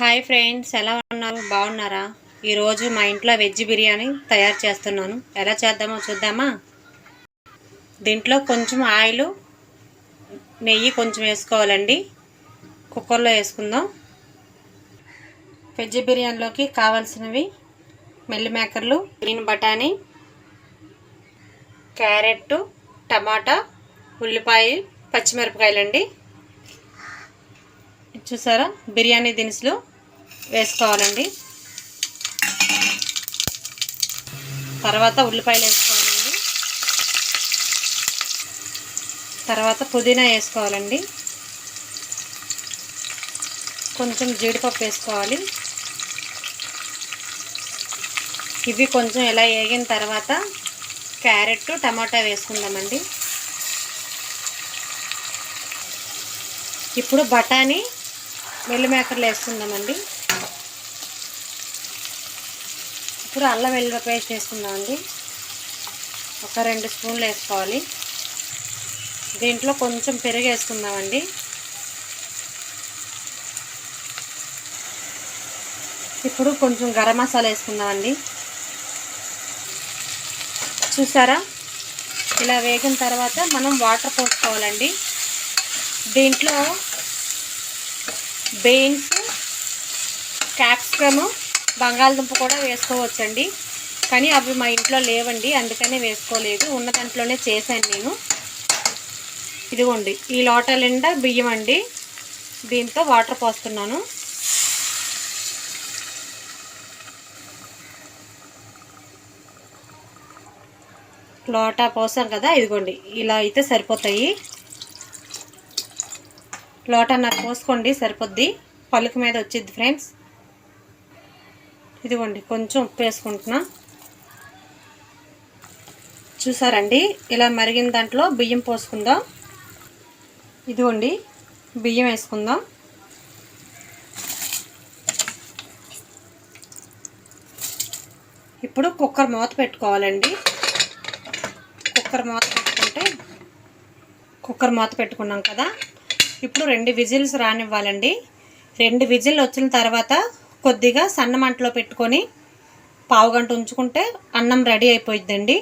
Hi friends ఎలా ఉన్నారు? బాగున్నారా? ఈరోజు మా ఇంట్లో వెజ్ బిర్యానీ తయారు చేస్తున్నాను. ఎలా చేద్దామో చూద్దామా? దీంట్లో కొంచెం ఆయిల్ నెయ్యి కొంచెం వేసుకోవాలండి. కుక్కర్లో వేసుకుందాం. వెజ్ బిర్యానీలోకి కావాల్సినవి మెల్లి మేకర్లు గ్రీన్ బఠానీ క్యారెట్ టమాటా ఉల్లిపాయ పచ్చిమిరపకాయలండి. చూసారా? బిర్యానీ దినుసులు వేసుకోవాలండి. తర్వాత ఉల్లిపాయలు వేసుకోవాలండి. తర్వాత పుదీనా వేసుకోవాలండి. కొంచెం జీడిపప్పు వేసుకోవాలి. ఇవి కొంచెం ఇలా వేగిన తర్వాత క్యారెట్ టమాటా వేసుకుందామండి. ఇప్పుడు బఠానీ వెల్లి మేకర్లు వేసుకుందామండి. ఇప్పుడు అల్లం వెల్లుల్లి పేస్ట్ వేసుకుందామండి ఒక రెండు స్పూన్లు వేసుకోవాలి. దీంట్లో కొంచెం పెరుగు వేసుకుందామండి. ఇప్పుడు కొంచెం గరం మసాలా వేసుకుందామండి. చూసారా? ఇలా వేగిన తర్వాత మనం వాటర్ పోసుకోవాలండి. దీంట్లో బీన్స్ క్యాప్సికమ్ బంగాళదుంప కూడా వేసుకోవచ్చండి. కానీ అవి మా ఇంట్లో లేవండి అందుకనే వేసుకోలేదు. ఉన్న దాంట్లోనే చేశాను నేను. ఇదిగోండి ఈ లోట నిండా బియ్యం అండి. దీంతో వాటర్ పోస్తున్నాను. లోటా పోసాం కదా ఇదిగోండి ఇలా అయితే సరిపోతాయి. లోటన్నర పోసుకోండి సరిపోద్ది. పలుకు మీద వచ్చింది ఫ్రెండ్స్. ఇదిగోండి కొంచెం ఉప్పు వేసుకుంటున్నా. చూసారండి? ఇలా మరిగిన దాంట్లో బియ్యం పోసుకుందాం. ఇదిగోండి బియ్యం వేసుకుందాం. ఇప్పుడు కుక్కర్ మూత పెట్టుకోవాలండి. కుక్కర్ మూత పెట్టుకుంటే కుక్కర్ మూత పెట్టుకున్నాం కదా. ఇప్పుడు రెండు విజిల్స్ రానివ్వాలండి. రెండు విజిల్ వచ్చిన తర్వాత కొద్దిగా సన్న మంటలో పెట్టుకొని పావు గంట ఉంచుకుంటే అన్నం రెడీ అయిపోయిద్దండి.